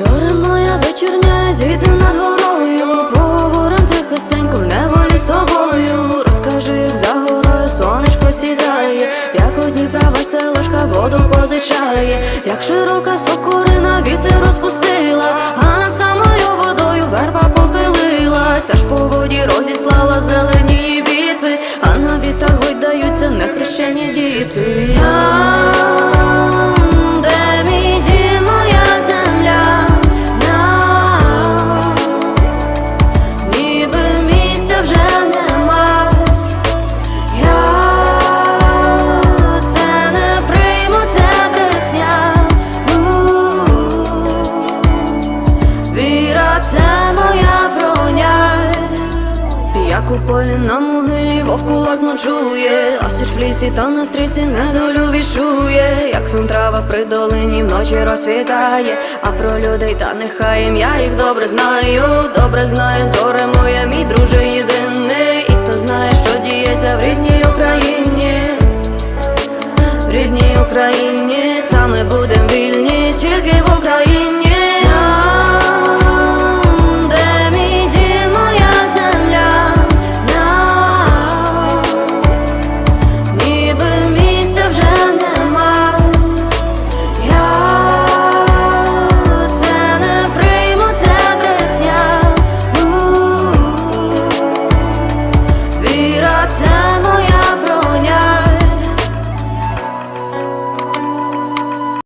Зоре моя вечірня, зійди над горою, поговорим тихесенько в неволі з тобою. Розкажи, як за горою сонечко сідає, як у Дніпра веселушка воду позичає, як широка сокорина вітер розпустила, а над самою водою верба похилилася, ж по воді розіслала зелені віти, а на вітах гойдаються нехрещені діти. як у полі на могилі, вовку ладно чує, а в лісі та на стріці недолю вішує, як сон трава при долині вночі розсвітає, а про людей та нехай ім'я їх добре знаю, добре знаю, зоре моя, мій друже єдиний, і хто знає, що діється в рідній Україні, в рідній Україні, саме ми будемо. time